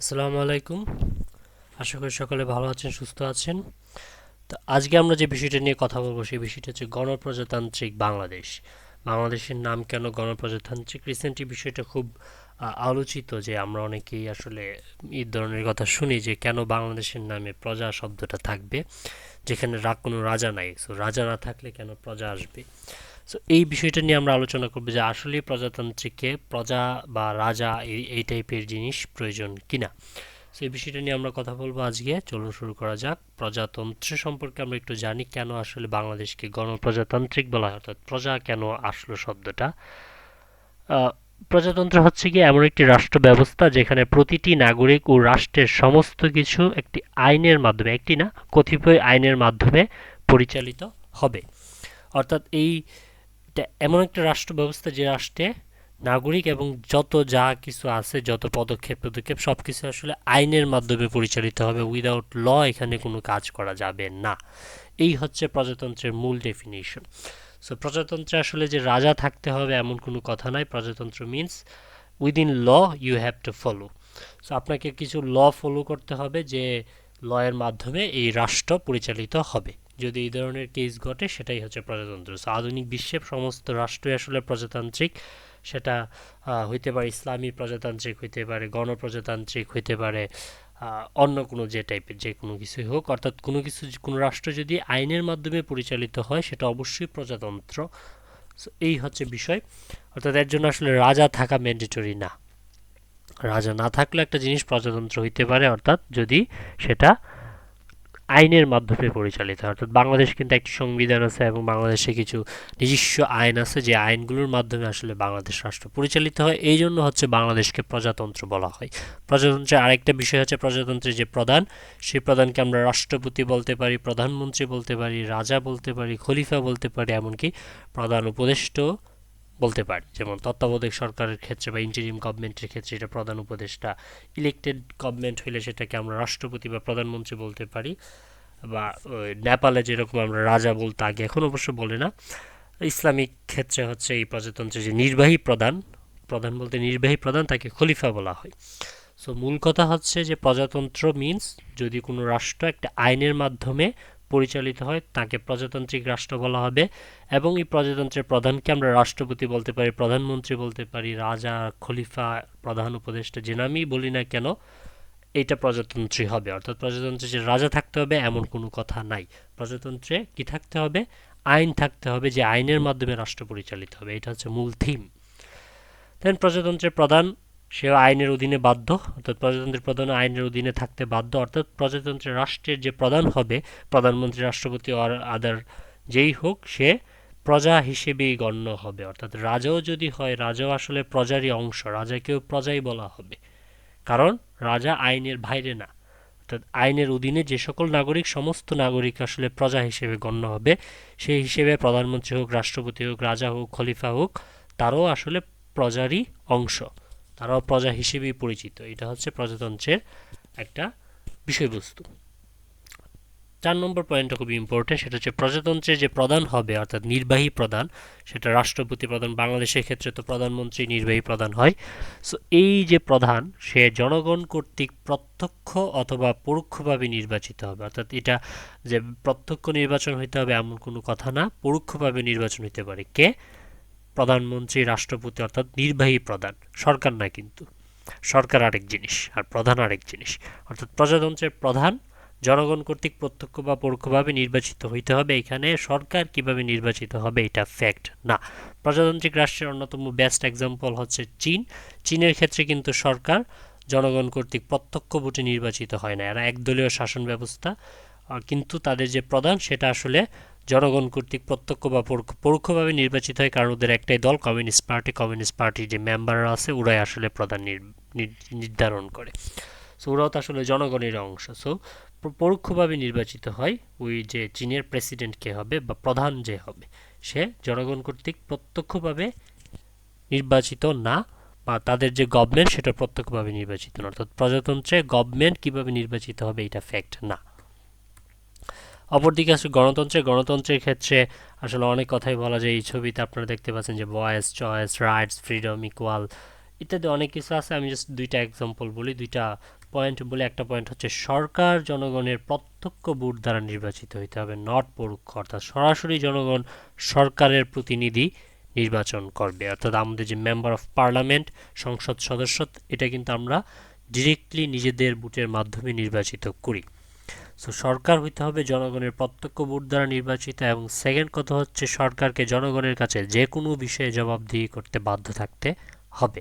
আসসালামু আলাইকুম। আশা করি সকলে ভালো আছেন, সুস্থ আছেন। তো আজকে আমরা যে বিষয়টা নিয়ে কথা বলব, সেই বিষয়টা হচ্ছে গণপ্রজাতান্ত্রিক বাংলাদেশ। বাংলাদেশের নাম কেন গণপ্রজাতান্ত্রিক? রিসেন্টলি বিষয়টা খুব আলোচিত যে আমরা অনেকেই আসলে এই ধরনের কথা শুনি যে কেন বাংলাদেশের নামে প্রজা শব্দটা থাকবে, যেখানে কোনো রাজা নাই। সো রাজা না থাকলে কেন প্রজা আসবে? সো এই বিষয়টা নিয়ে আমরা আলোচনা করব যে আসলে প্রজাতান্ত্রিককে প্রজা বা রাজা এই এই টাইপের জিনিস প্রয়োজন কিনা। সো এই বিষয়টা নিয়ে আমরা কথা বলব আজকে। চলুন শুরু করা যাক। প্রজাতন্ত্র সম্পর্কে আমরা একটু জানি কেন আসলে বাংলাদেশকে গণপ্রজাতান্ত্রিক বলা হয়, অর্থাৎ প্রজা কেন আসলো শব্দটা। প্রজাতন্ত্র হচ্ছে কি এমন একটি রাষ্ট্র ব্যবস্থা যেখানে প্রতিটি নাগরিক ও রাষ্ট্রের সমস্ত কিছু একটি আইনের মাধ্যমে, একটি না, কতিপয় আইনের মাধ্যমে পরিচালিত হবে। অর্থাৎ এই এটা এমন একটা রাষ্ট্র ব্যবস্থা যে রাষ্ট্রে নাগরিক এবং যত যা কিছু আছে, যত পদক্ষেপ পদক্ষেপ সব কিছু আসলে আইনের মাধ্যমে পরিচালিত হবে। উইদাউট ল এখানে কোনো কাজ করা যাবে না। এই হচ্ছে প্রজাতন্ত্রের মূল ডেফিনিশন সো প্রজাতন্ত্রে আসলে যে রাজা থাকতে হবে এমন কোনো কথা নাই। প্রজাতন্ত্র means within law you have to follow so আপনাকে কিছু ল ফলো করতে হবে যে লয়ের মাধ্যমে এই রাষ্ট্র পরিচালিত হবে। যদি এই ধরনের কেস ঘটে, সেটাই হচ্ছে প্রজাতন্ত্র। সো আধুনিক বিশ্বের সমস্ত রাষ্ট্রই আসলে প্রজাতান্ত্রিক। সেটা হইতে পারে ইসলামী প্রজাতান্ত্রিক, হইতে পারে গণপ্রজাতান্ত্রিক, হইতে পারে অন্য কোনো যে টাইপের যে কোনো কিছুই হোক, অর্থাৎ কোনো কিছু, কোনো রাষ্ট্র যদি আইনের মাধ্যমে পরিচালিত হয়, সেটা অবশ্যই প্রজাতন্ত্র। এই হচ্ছে বিষয়। অর্থাৎ এর জন্য আসলে রাজা থাকা ম্যান্ডেটরি না। রাজা না থাকলে একটা জিনিস প্রজাতন্ত্র হইতে পারে, অর্থাৎ যদি সেটা আইনের মাধ্যমে পরিচালিত হয় অর্থাৎ বাংলাদেশ কিন্তু একটি সংবিধান আছে এবং বাংলাদেশে কিছু নিজস্ব আইন আছে যে আইনগুলোর মাধ্যমে আসলে বাংলাদেশ রাষ্ট্র পরিচালিত হয়। এই জন্য হচ্ছে বাংলাদেশকে প্রজাতন্ত্র বলা হয়। প্রজাতন্ত্রের আরেকটা বিষয় হচ্ছে প্রজাতন্ত্রের যে প্রধান, সেই প্রধানকে আমরা রাষ্ট্রপতি বলতে পারি, প্রধানমন্ত্রী বলতে পারি, রাজা বলতে পারি, খলিফা বলতে পারি, এমনকি প্রধান উপদেষ্টাও বলতে পারি। যেমন তত্ত্বাবধায়ক সরকারের ক্ষেত্রে বা ইন্টারিম গভর্নমেন্টের ক্ষেত্রে এটা প্রধান উপদেষ্টা ইলেকটেড গভর্নমেন্ট হইলে সেটাকে আমরা রাষ্ট্রপতি বা প্রধানমন্ত্রী বলতে পারি বা নেপালে যেরকম আমরা রাজা বলতে আগে এখন অবশ্য বলে না। ইসলামিক ক্ষেত্রে হচ্ছে এই প্রজাতন্ত্রের যে নির্বাহী প্রধান প্রধান বলতে নির্বাহী প্রধান তাকে খলিফা বলা হয়। সো মূল কথা হচ্ছে যে প্রজাতন্ত্র মিন্স যদি কোনো রাষ্ট্র একটা আইনের মাধ্যমে পরিচালিত হয়, তাকে প্রজাতান্ত্রিক রাষ্ট্র বলা হবে এবং এই প্রজাতন্ত্রের প্রধানকে আমরা রাষ্ট্রপতি বলতে পারি, প্রধানমন্ত্রী বলতে পারি, রাজা, খলিফা, প্রধান উপদেষ্টা যে নামই বলি না কেন, এটা প্রজাতন্ত্রী হবে। অর্থাৎ প্রজাতন্ত্রে যে রাজা থাকতে হবে এমন কোনো কথা নাই। প্রজাতন্ত্রে কি থাকতে হবে? আইন থাকতে হবে যে আইনের মাধ্যমে রাষ্ট্র পরিচালিত হবে। এটা হচ্ছে মূল থিম দেন প্রজাতন্ত্রের প্রধান সে আইনের অধীনে বাধ্য, অর্থাৎ প্রজাতন্ত্রের প্রধান আইনের অধীনে থাকতে বাধ্য, অর্থাৎ প্রজাতন্ত্রের রাষ্ট্রের যে প্রধান হবে, প্রধানমন্ত্রী, রাষ্ট্রপতি আর আদার যেই হোক, সে প্রজা হিসেবেই গণ্য হবে। অর্থাৎ রাজাও যদি হয়, রাজাও আসলে প্রজারই অংশ, রাজাকেও প্রজাই বলা হবে। কারণ রাজা আইনের বাইরে না। অর্থাৎ আইনের অধীনে যে সকল নাগরিক, সমস্ত নাগরিক আসলে প্রজা হিসেবে গণ্য হবে। সেই হিসেবে প্রধানমন্ত্রী হোক, রাষ্ট্রপতি হোক, রাজা হোক, খলিফা হোক, তারও আসলে প্রজারই অংশ। তারাও প্রজা হিসেবেই পরিচিত। এটা হচ্ছে প্রজাতন্ত্রের একটা বিষয়বস্তু। চার নম্বর পয়েন্টটা খুবই ইম্পর্টেন্ট সেটা হচ্ছে প্রজাতন্ত্রের যে প্রধান হবে, অর্থাৎ নির্বাহী প্রধান, সেটা রাষ্ট্রপতি প্রধান, বাংলাদেশের ক্ষেত্রে তো প্রধানমন্ত্রী, নির্বাহী প্রধান হয়। সো এই যে প্রধান, সে জনগণ কর্তৃক প্রত্যক্ষ অথবা পরোক্ষভাবে নির্বাচিত হবে। অর্থাৎ এটা যে প্রত্যক্ষ নির্বাচন হইতে হবে এমন কোনো কথা না, পরোক্ষভাবে নির্বাচন হইতে পারে। কে? প্রধানমন্ত্রী, রাষ্ট্রপতি অর্থাৎ নির্বাহী প্রধান। সরকার না কিন্তু। সরকার আরেক জিনিস, আর প্রধান আরেক জিনিস। অর্থাৎ প্রজাতন্ত্রের প্রধান জনগণ কর্তৃক প্রত্যক্ষ বা পরোক্ষভাবে নির্বাচিত হইতে হবে। এখানে সরকার কীভাবে নির্বাচিত হবে এটা ফ্যাক্ট না। প্রজাতান্ত্রিক রাষ্ট্রের অন্যতম বেস্ট এক্সাম্পল হচ্ছে চীন। চীনের ক্ষেত্রে কিন্তু সরকার জনগণ কর্তৃক প্রত্যক্ষ ভোটে নির্বাচিত হয় না। এরা একদলীয় শাসন ব্যবস্থা কিন্তু তাদের যে প্রধান সেটা আসলে জনগণ কর্তৃক প্রত্যক্ষ বা পরোক্ষভাবে নির্বাচিত হয় কারণ ওদের একটাই দল, কমিউনিস্ট পার্টি। কমিউনিস্ট পার্টির যে মেম্বাররা আছে, ওরাই আসলে প্রধান নির- নির- নির্ধারণ করে। সো ওরাও তো আসলে জনগণের অংশ। সো পরোক্ষভাবে নির্বাচিত হয় ওই যে চীনের প্রেসিডেন্ট কে হবে বা প্রধান যে হবে, সে জনগণ কর্তৃক প্রত্যক্ষভাবে নির্বাচিত না বা তাদের যে গভর্নমেন্ট, সেটা প্রত্যক্ষভাবে নির্বাচিত না। অর্থাৎ প্রজাতন্ত্রে গভর্নমেন্ট কীভাবে নির্বাচিত হবে, এটা ফ্যাক্ট না। অপরদিকে আসলে গণতন্ত্রে, গণতন্ত্রের ক্ষেত্রে আসলে অনেক কথাই বলা যায়। এই ছবিতে আপনারা দেখতে পাচ্ছেন যে voice, choice, rights, freedom, equal ইত্যাদি অনেক কিছু আছে। আমি জাস্ট দুইটা এক্সাম্পল বলি, দুইটা পয়েন্ট বলে। একটা পয়েন্ট হচ্ছে সরকার জনগণের প্রত্যক্ষ ভোট দ্বারা নির্বাচিত হইতে হবে নট পরোক্ষ। অর্থাৎ সরাসরি জনগণ সরকারের প্রতিনিধি নির্বাচন করবে। অর্থাৎ আমাদের যে মেম্বার অফ পার্লামেন্ট সংসদ সদস্য, এটা কিন্তু আমরা ডিরেক্টলি নিজেদের ভোটের মাধ্যমে নির্বাচিত করি। সো সরকার হইতে হবে জনগণের প্রত্যক্ষ ভোট দ্বারা নির্বাচিত এবং সেকেন্ড কথা হচ্ছে সরকারকে জনগণের কাছে যে কোনো বিষয়ে জবাবদিহি করতে বাধ্য থাকতে হবে।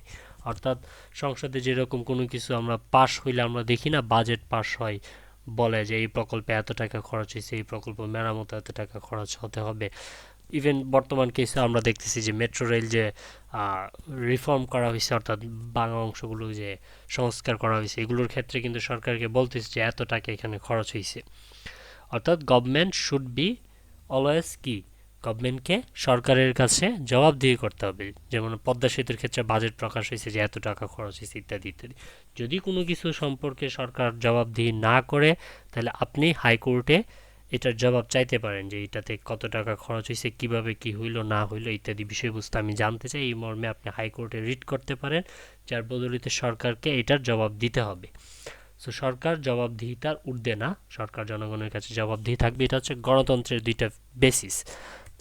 অর্থাৎ সংসদে যেরকম কোনো কিছু আমরা পাশ হইলে আমরা দেখি না বাজেট পাশ হয়, বলে যে এই প্রকল্পে এত টাকা খরচ হয়েছে এই প্রকল্প মেরামত এত টাকা খরচ হতে হবে। ইভেন বর্তমান কেসে আমরা দেখতেছি যে মেট্রো রেল যে রিফর্ম করা হয়েছে, অর্থাৎ বাংলা অংশগুলো যে সংস্কার করা হয়েছে, এগুলোর ক্ষেত্রে কিন্তু সরকারকে বলতেছে যে এত টাকা এখানে খরচ হয়েছে। অর্থাৎ গভর্নমেন্ট শুড বি অলওয়েজ কি? গভর্নমেন্টকে সরকারের কাছে জবাবদিহি করতে হবে। যেমন পদ্মা সেতুর ক্ষেত্রে বাজেট প্রকাশ হয়েছে যে এত টাকা খরচ হয়েছে, ইত্যাদি ইত্যাদি। যদি কোনো কিছু সম্পর্কে সরকার জবাবদিহি না করে, তাহলে আপনি হাইকোর্টে এটার জবাব চাইতে পারেন যে এটাতে কত টাকা খরচ হয়েছে, কীভাবে কি হইল, না হইল, ইত্যাদি বিষয়বস্তু আমি জানতে চাই। এই মর্মে আপনি হাইকোর্টে রিট করতে পারেন, যার বদলিতে সরকারকে এটার জবাব দিতে হবে। সো সরকার জবাবদিহিতার ঊর্ধ্বে না, সরকার জনগণের কাছে জবাবদিহি থাকবে, এটা হচ্ছে গণতন্ত্রের দুইটা বেসিস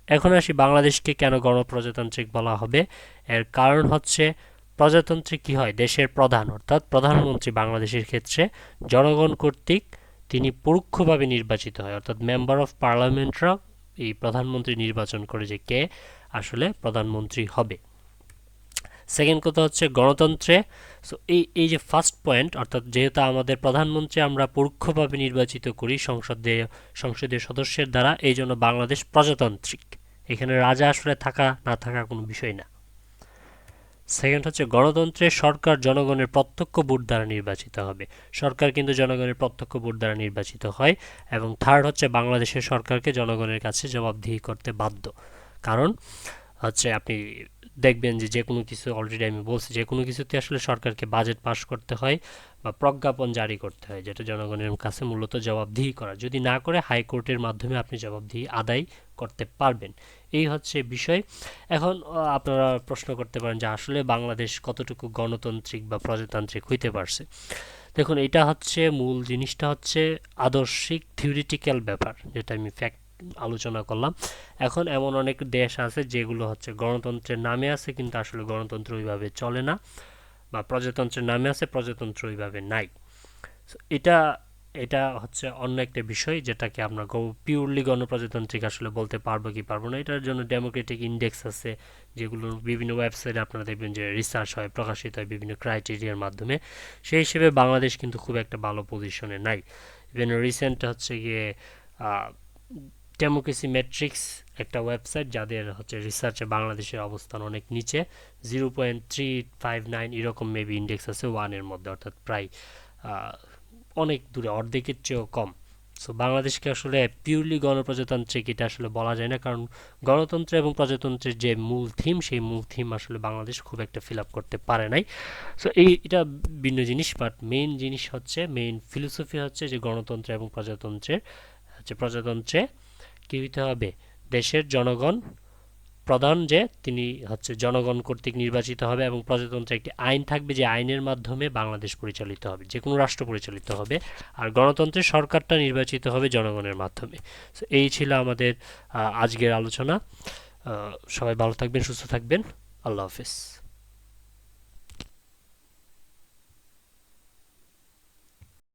এখন আসি বাংলাদেশকে কেন গণপ্রজাতান্ত্রিক বলা হবে? এর কারণ হচ্ছে প্রজাতন্ত্রে কি হয়? দেশের প্রধান, অর্থাৎ প্রধানমন্ত্রী বাংলাদেশের ক্ষেত্রে জনগণ কর্তৃক তিনি পরোক্ষভাবে নির্বাচিত হয়। অর্থাৎ মেম্বার অফ পার্লামেন্টরা এই প্রধানমন্ত্রী নির্বাচন করে যে কে আসলে প্রধানমন্ত্রী হবে। সেকেন্ড কথা হচ্ছে গণতন্ত্রে সো এই এই যে ফার্স্ট পয়েন্ট অর্থাৎ যেহেতু আমাদের প্রধানমন্ত্রী আমরা পরোক্ষভাবে নির্বাচিত করি সংসদে সংসদীয় সদস্যের দ্বারা, এই জন্য বাংলাদেশ প্রজাতান্ত্রিক। এখানে রাজা আসলে থাকা, না থাকা কোনো বিষয় না। সেকেন্ড হচ্ছে গণতন্ত্রে সরকার জনগণের প্রত্যক্ষ ভোট দ্বারা নির্বাচিত হবে। সরকার কিন্তু জনগণের প্রত্যক্ষ ভোট দ্বারা নির্বাচিত হয় এবং থার্ড হচ্ছে বাংলাদেশের সরকারকে জনগণের কাছে জবাবদিহি করতে বাধ্য। কারণ হচ্ছে আপনি দেখবেন যে যে কোনো কিছু অলরেডি আমি বলছি যে কোনো কিছুতে আসলে সরকারকে বাজেট পাস করতে হয় বা প্রজ্ঞাপন জারি করতে হয়, যেটা জনগণের কাছে মূলত জবাবদিহি করা। যদি না করে হাইকোর্টের মাধ্যমে আপনি জবাবদিহি আদায় করতে পারবেন। এই হচ্ছে বিষয়। এখন আপনারা প্রশ্ন করতে পারেন যে আসলে বাংলাদেশ কতটুকু গণতান্ত্রিক বা প্রজাতান্ত্রিক হইতে পারছে? দেখুন, এটা হচ্ছে মূল জিনিসটা হচ্ছে আদর্শিক থিওরিটিক্যাল ব্যাপার, যেটা আমি ফ্যাক্ট আলোচনা করলাম। এখন এমন অনেক দেশ আছে যেগুলো হচ্ছে গণতন্ত্রের নামে আছে কিন্তু আসলে গণতন্ত্র ওইভাবে চলে না বা প্রজাতন্ত্রের নামে আছে, প্রজাতন্ত্র ওইভাবে নাই। এটা এটা হচ্ছে অন্য একটা বিষয় যেটাকে আমরা পিওরলি গণপ্রজাতান্ত্রিক আসলে বলতে পারব কি পারব না। এটার জন্য ডেমোক্রেটিক ইন্ডেক্স আছে যেগুলো বিভিন্ন ওয়েবসাইটে আপনারা দেখবেন যে রিসার্চ হয়, প্রকাশিত হয় বিভিন্ন ক্রাইটেরিয়ার মাধ্যমে। সেই হিসেবে বাংলাদেশ কিন্তু খুব একটা ভালো পজিশনে নাই। ইভেন রিসেন্ট হচ্ছে গিয়ে ডেমোক্রেসি ম্যাট্রিক্স একটা ওয়েবসাইট যাদের হচ্ছে রিসার্চে বাংলাদেশের অবস্থান অনেক নিচে zero point three five nine এরকম মেবি ইন্ডেক্স আছে ওয়ানের মধ্যে, অর্থাৎ প্রায় অনেক দূরে, অর্ধেকের চেয়েও কম। সো বাংলাদেশকে আসলে পিওরলি গণপ্রজাতান্ত্রিক এটা আসলে বলা যায় না, কারণ গণতন্ত্র এবং প্রজাতন্ত্রের যে মূল থিম সেই মূল থিম আসলে বাংলাদেশ খুব একটা ফিল আপ করতে পারে নাই। সো এই, এটা ভিন্ন জিনিস বাট মেইন জিনিস হচ্ছে মেইন ফিলোসফি হচ্ছে যে গণতন্ত্র এবং প্রজাতন্ত্রের, হচ্ছে প্রজাতন্ত্রে কী হইতে হবে। দেশের জনগণ প্রধান যে, তিনি হচ্ছে জনগণ কর্তৃক নির্বাচিত হবে এবং প্রজাতন্ত্রে একটি আইন থাকবে যে আইনের মাধ্যমে বাংলাদেশ পরিচালিত হবে, যে কোনো রাষ্ট্র পরিচালিত হবে। আর গণতন্ত্রের সরকারটা নির্বাচিত হবে জনগণের মাধ্যমে। এই ছিল আমাদের আজকের আলোচনা। সবাই ভালো থাকবেন, সুস্থ থাকবেন। আল্লাহ হাফিজ।